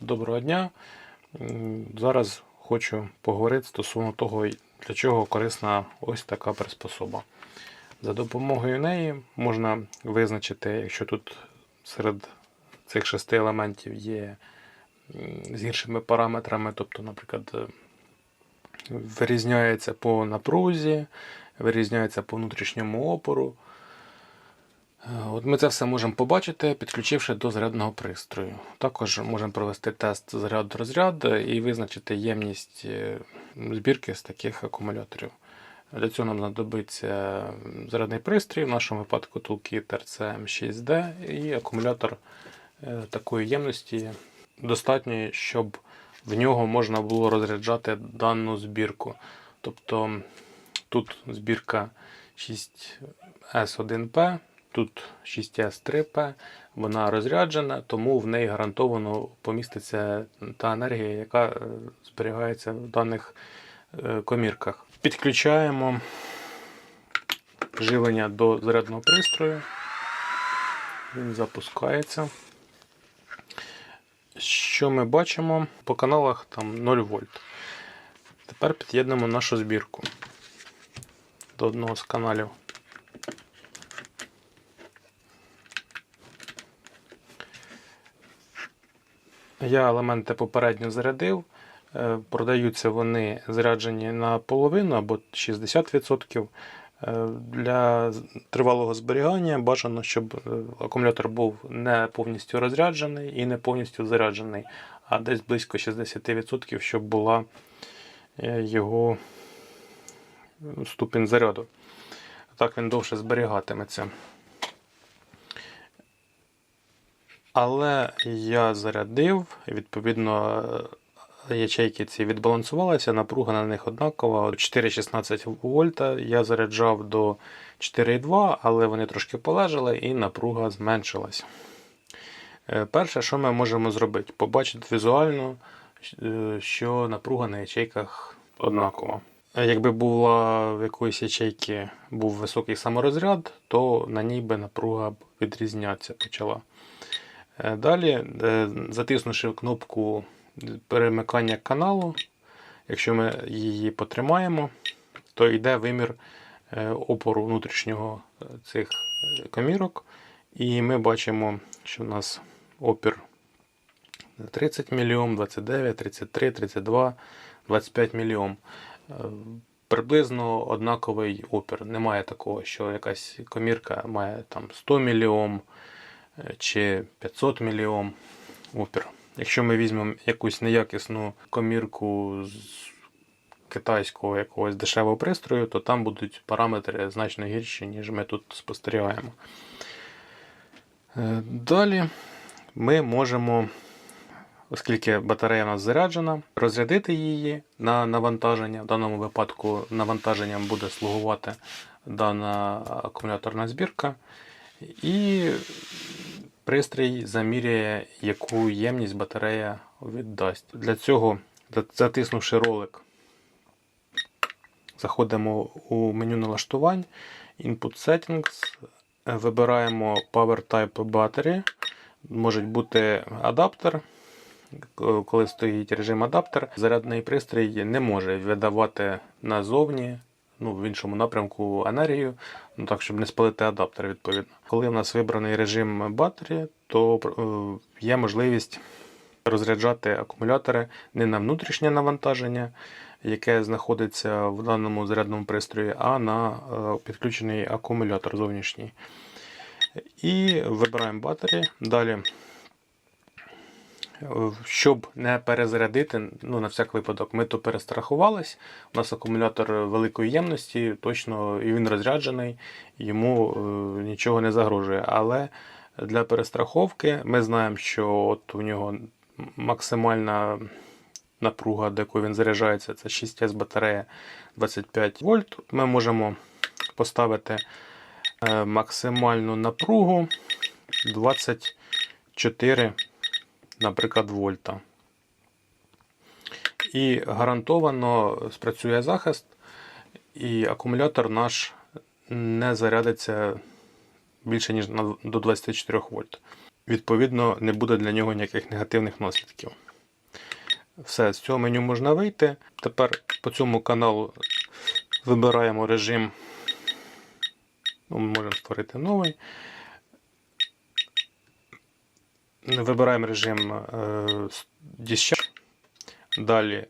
Доброго дня. Зараз хочу поговорити стосовно того, для чого корисна ось така приспособа. За допомогою неї можна визначити, якщо тут серед цих шести елементів є з гіршими параметрами, тобто, наприклад, е, вирізняється по напрузі, вирізняється по внутрішньому опору. От ми це все можемо побачити, підключивши до зарядного пристрою. Також можемо провести тест заряд-розряд і визначити ємність е, збірки з таких акумуляторів. Для цього нам знадобиться зарядний пристрій, в нашому випадку Toolkit RCM6D і акумулятор е, такої ємності достатньої, щоб в нього можна було розряджати дану збірку. Тобто тут збірка 6S1P, тут 6S3P, вона розряджена, тому в неї гарантовано поміститься та енергія, яка е, зберігається в даних е, комірках. Підключаємо живлення до зарядного пристрою. Він запускається. Що ми бачимо? По каналах там 0 вольт. Тепер під'єднуємо нашу збірку до одного з каналів. Я елементи попередньо зарядив. Е, Продаються вони заряджені на половину або 60%. Е, Для тривалого зберігання бажано, щоб е, акумулятор був не повністю розряджений і не повністю заряджений, а десь близько 60%, щоб була його ступінь заряду. Так він довше зберігатиметься. Але я зарядив, відповідно е, ячейки ці відбалансувалися, напруга на них однакова. 4,16 вольта я заряджав до 4,2, але вони трошки полежали і напруга зменшилась. Е, Перше, що ми можемо зробити, побачити візуально, е, що напруга на ячейках однакова. Якби була в якоїсь ячейки був високий саморозряд, то на ній би напруга відрізнятися почала. Е, Далі, е, затиснувши кнопку перемикання каналу, якщо ми її потримаємо, то йде вимір е, опору внутрішнього цих комірок. І ми бачимо, що в нас опір 30 мільйом, 29, 33, 32, 25 мільйом. Приблизно однаковий опір. Немає такого, що якась комірка має там 100 мільйом чи 500 мільйом опір. Якщо ми візьмемо якусь неякісну комірку з китайського якогось дешевого пристрою, то там будуть параметри значно гірші, ніж ми тут спостерігаємо. Е, Далі ми можемо, оскільки батарея у нас заряджена, розрядити її на навантаження. В даному випадку навантаженням буде слугувати дана акумуляторна збірка. І пристрій заміряє, яку ємність батарея віддасть. Для цього, затиснувши ролик, заходимо у меню налаштувань, Input Settings, вибираємо Power Type Battery. Може бути адаптер. Коли стоїть режим адаптер, зарядний пристрій не може видавати назовні, ну, в іншому напрямку енергію, ну так, щоб не спалити адаптер, відповідно. Коли в нас вибраний режим батареї, то е, є можливість розряджати акумулятори не на внутрішнє навантаження, яке знаходиться в даному зарядному пристрої, а на е, підключений акумулятор зовнішній. І вибираємо батареї. Далі, щоб не перезарядити, ну на всяк випадок, ми то перестрахувались. У нас акумулятор великої ємності, точно і він розряджений, йому е, нічого не загрожує. Але для перестраховки ми знаємо, що от у нього максимальна напруга, до якої він заряджається, це 6С батарея 25 вольт. Ми можемо поставити е, максимальну напругу 24, наприклад, вольта. І гарантовано спрацює захист, і акумулятор наш не зарядиться більше, ніж до 24 вольт. відповідно, не буде для нього ніяких негативних наслідків. Все, з цього меню можна вийти. Тепер по цьому каналу вибираємо режим. Ну, ми можемо створити новий. Вибираємо режим е, Discharge. Далі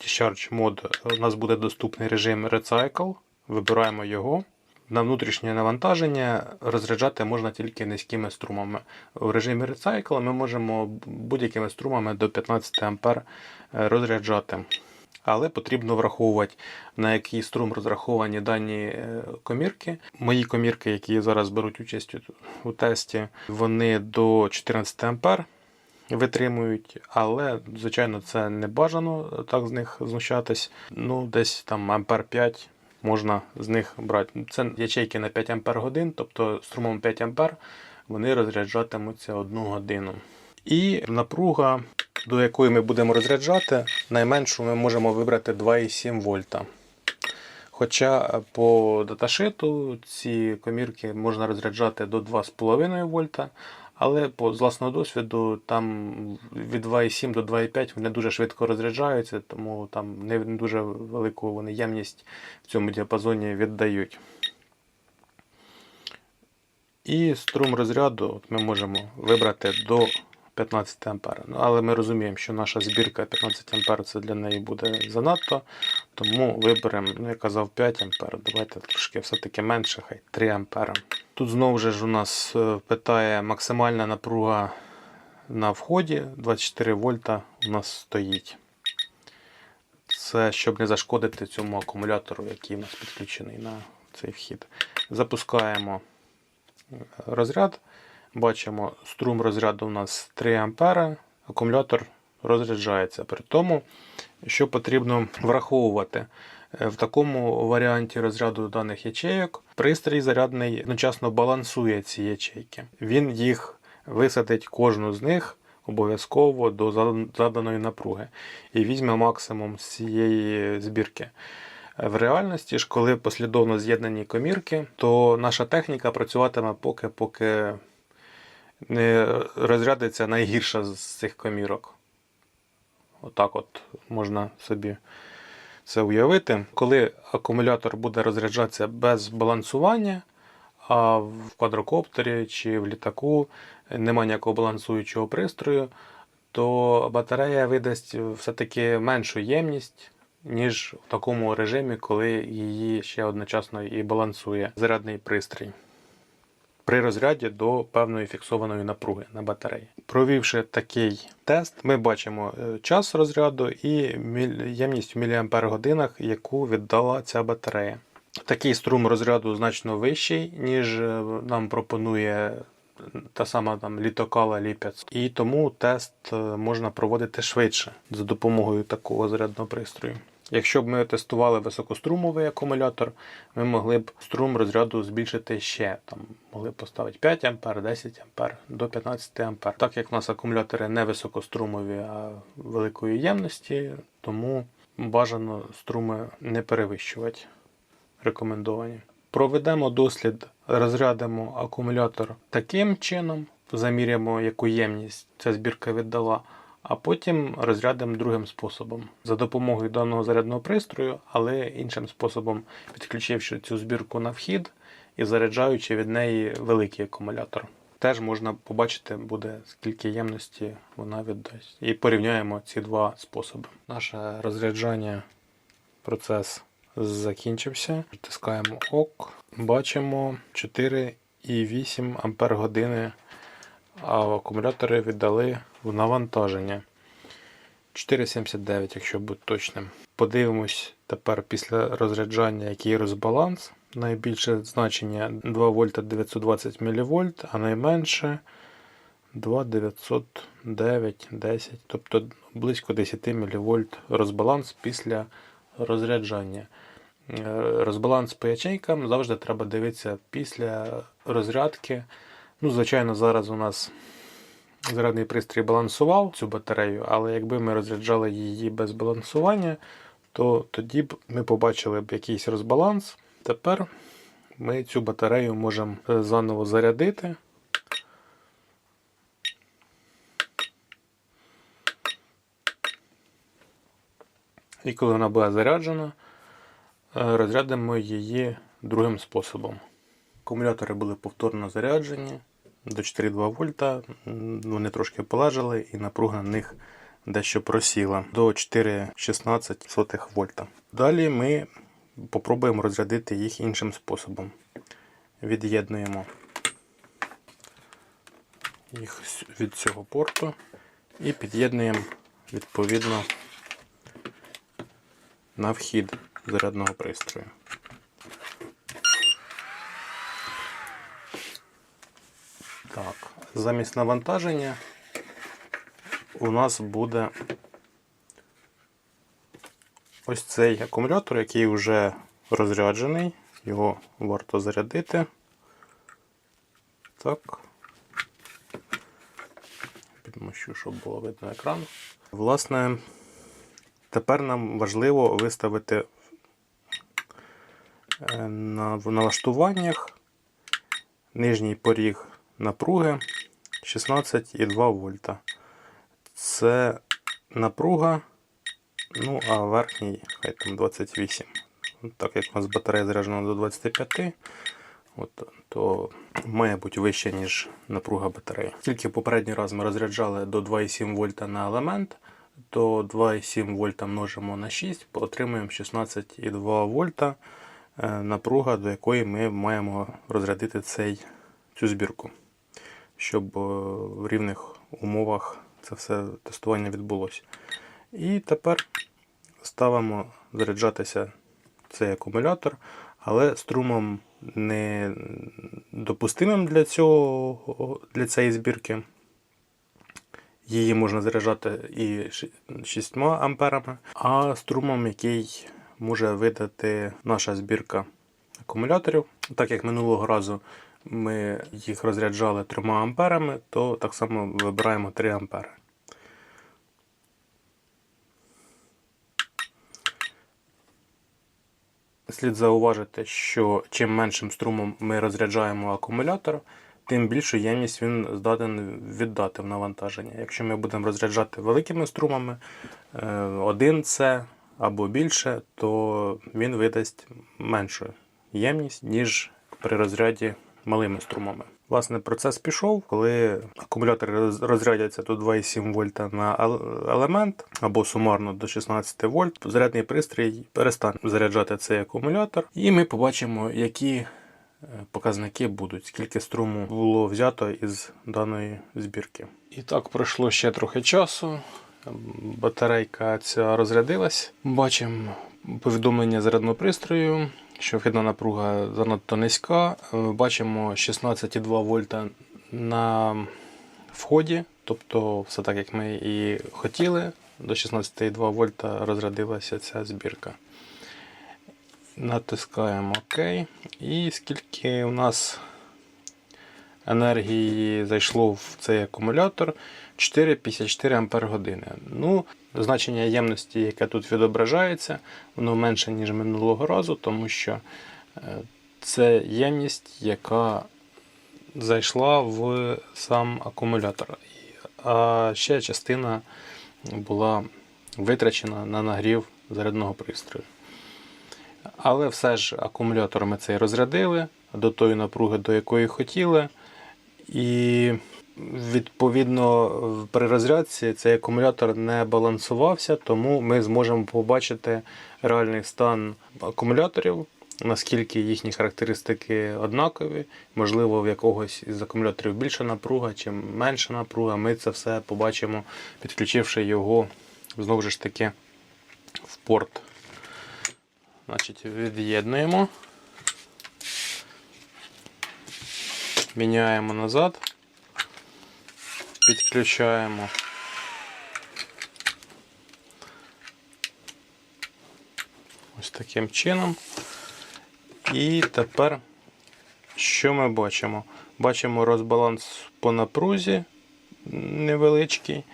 Discharge мод у нас буде доступний режим Recycle. Вибираємо його. На внутрішнє навантаження розряджати можна тільки низькими струмами. У режимі Recycle ми можемо будь-якими струмами до 15 А розряджати. Але потрібно враховувати, на який струм розраховані дані е, комірки. Мої комірки, які зараз беруть участь у- тесті, вони до 14 А витримують, але, звичайно, це не бажано так з них знущатись. Ну, десь там ампер 5 можна з них брати. Це ячейки на 5 ампер годин, тобто струмом 5 ампер вони розряджатимуться одну годину. І напруга, до якої ми будемо розряджати, найменшу ми можемо вибрати 2,7 вольта. Хоча по даташиту ці комірки можна розряджати до 2,5 вольта, але по, з власного досвіду там від 2,7 до 2,5 вони дуже швидко розряджаються, тому там не дуже велику вони ємність в цьому діапазоні віддають. І струм розряду ми можемо вибрати до 15 А. Ну, але ми розуміємо, що наша збірка 15 А це для неї буде занадто. Тому виберемо, ну я казав 5 А. Давайте трошки все-таки менше, хай 3 А. Тут знову ж у нас е, питає максимальна напруга на вході 24 вольта у нас стоїть. Це щоб не зашкодити цьому акумулятору, який у нас підключений на цей вхід. Запускаємо розряд. Бачимо, струм розряду у нас 3 А, акумулятор розряджається. При тому, що потрібно враховувати е, в такому варіанті розряду даних ячейок, пристрій зарядний одночасно балансує ці ячейки. Він їх висадить кожну з них обов'язково до заданої напруги і візьме максимум з цієї збірки. В реальності ж, коли послідовно з'єднані комірки, то наша техніка працюватиме поки, поки не розрядиться найгірша з цих комірок. Отак от можна собі це уявити. Коли акумулятор буде розряджатися без балансування, а в квадрокоптері чи в літаку немає ніякого балансуючого пристрою, то батарея видасть все-таки меншу ємність, ніж в такому режимі, коли її ще одночасно і балансує зарядний пристрій при розряді до певної фіксованої напруги на батареї. Провівши такий тест, ми бачимо е, час розряду і ємність в міліампер годинах, яку віддала ця батарея. Такий струм розряду значно вищий, ніж е, нам пропонує та сама там літокала ліпець. І тому тест е, можна проводити швидше за допомогою такого зарядного пристрою. Якщо б ми тестували високострумовий акумулятор, ми могли б струм розряду збільшити ще. Там могли б поставити 5 А, 10 А до 15 А. Так як у нас акумулятори не високострумові, а великої ємності, тому бажано струми не перевищувати. Рекомендовані. Проведемо дослід, розрядимо акумулятор таким чином, заміряємо, яку ємність ця збірка віддала, а потім розрядимо другим способом за допомогою даного зарядного пристрою, але іншим способом, підключивши цю збірку на вхід і заряджаючи від неї великий акумулятор. Теж можна побачити буде, скільки ємності вона віддасть. І порівняємо ці два способи. Наше розряджання процес закінчився. Тискаємо ОК. Бачимо 4,8 Ампер години, а акумулятори віддали в навантаження. 4,79, якщо бути точним. Подивимось тепер після розряджання, який розбаланс. Найбільше значення 2 вольта 920 мВ, а найменше 2,909, 10, тобто близько 10 мВ розбаланс після розряджання. Е, Розбаланс по ячейкам завжди треба дивитися після розрядки. Ну, звичайно, зараз у нас зарядний пристрій балансував цю батарею, але якби ми розряджали її без балансування, то тоді б ми побачили б якийсь розбаланс. Тепер ми цю батарею можемо е, заново зарядити. І коли вона була заряджена, е, розрядимо її другим способом. Акумулятори були повторно заряджені до 4,2 вольта. Вони трошки полежали і напруга на них дещо просіла до 4,16 вольта. Далі ми попробуємо розрядити їх іншим способом. Від'єднуємо їх від цього порту і під'єднуємо відповідно на вхід зарядного пристрою. Так, замість навантаження у нас буде ось цей акумулятор, який вже розряджений. Його варто зарядити. Так. Підмощу, щоб було видно екран. Власне, тепер нам важливо виставити е, на, налаштуваннях нижній поріг напруги 16,2 вольта. Це напруга, ну а верхній хай там 28. Так як у нас батарея заряджена до 25, от, то має бути вище, ніж напруга батареї. Тільки попередній раз ми розряджали до 2,7 вольта на елемент, то 2,7 вольта множимо на 6, отримуємо 16,2 вольта е, напруга, до якої ми маємо розрядити цей, цю збірку, щоб е, в рівних умовах це все тестування відбулося. І тепер ставимо заряджатися цей акумулятор, але струмом не допустимим для, цього, для цієї збірки. Її можна заряджати і 6 амперами, а струмом, який може видати наша збірка акумуляторів. Так як минулого разу ми їх розряджали 3 амперами, то так само вибираємо 3 ампери. Слід зауважити, що чим меншим струмом ми розряджаємо акумулятор, тим більшу ємність він здатен віддати в навантаження. Якщо ми будемо розряджати великими струмами 1С або більше, то він видасть меншу ємність, ніж при розряді малими струмами. Власне, процес пішов, коли акумулятори розрядяться до 2,7 вольта на елемент або сумарно до 16 вольт, зарядний пристрій перестане заряджати цей акумулятор, і ми побачимо, які е, показники будуть, скільки струму було взято із даної збірки. І так пройшло ще трохи часу. Батарейка ця розрядилась. Бачимо повідомлення зарядного пристрою, що вхідна напруга занадто низька. Е, Бачимо 16,2 вольта на вході, тобто все так, як ми і хотіли. До 16,2 вольта розрядилася ця збірка. Натискаємо ОК. І скільки у нас енергії зайшло в цей акумулятор 4,54 Ампер години. Ну, значення ємності, яке тут відображається, воно менше, ніж минулого разу, тому що е, це ємність, яка зайшла в сам акумулятор. А ще частина була витрачена на нагрів зарядного пристрою. Але все ж акумулятор ми цей розрядили до тої напруги, до якої хотіли. І відповідно при розрядці цей акумулятор не балансувався, тому ми зможемо побачити реальний стан акумуляторів, наскільки їхні характеристики однакові. Можливо, в якогось із акумуляторів більша напруга чи менша напруга. Ми це все побачимо, підключивши його знову ж таки в порт. Значить, від'єднуємо. Міняємо назад. Підключаємо. Ось таким чином. І тепер що ми бачимо? Бачимо розбаланс по напрузі невеличкий.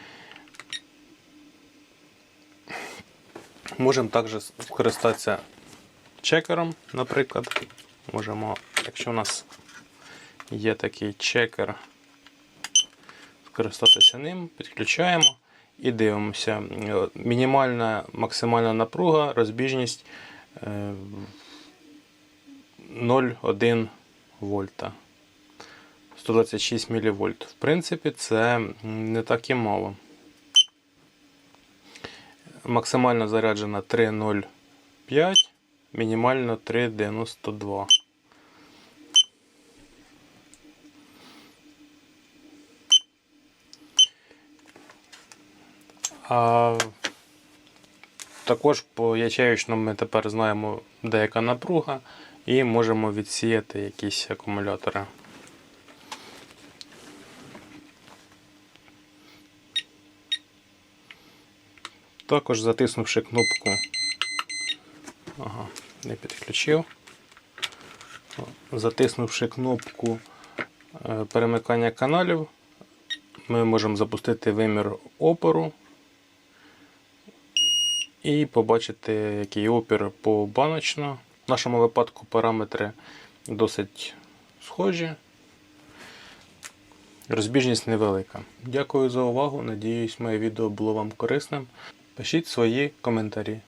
Можемо також скористатися чекером, наприклад. Можемо, якщо у нас є такий чекер, скористатися ним, підключаємо І дивимося. Е, Мінімальна максимальна напруга, розбіжність е, 0,1 вольта. 126 мВ. В принципі, це не так і мало. Максимально заряджена 3,05, мінімально 3,92. А також по ячеючному ми тепер знаємо деяка напруга і можемо відсіяти якісь акумулятори. Також затиснувши кнопку. Ага, не підключив. Затиснувши кнопку е, перемикання каналів, ми можемо запустити вимір опору і побачити, який опір побаночно. В нашому випадку параметри досить схожі. Розбіжність невелика. Дякую за увагу. Надіюсь, моє відео було вам корисним. Пишіть свої коментарі.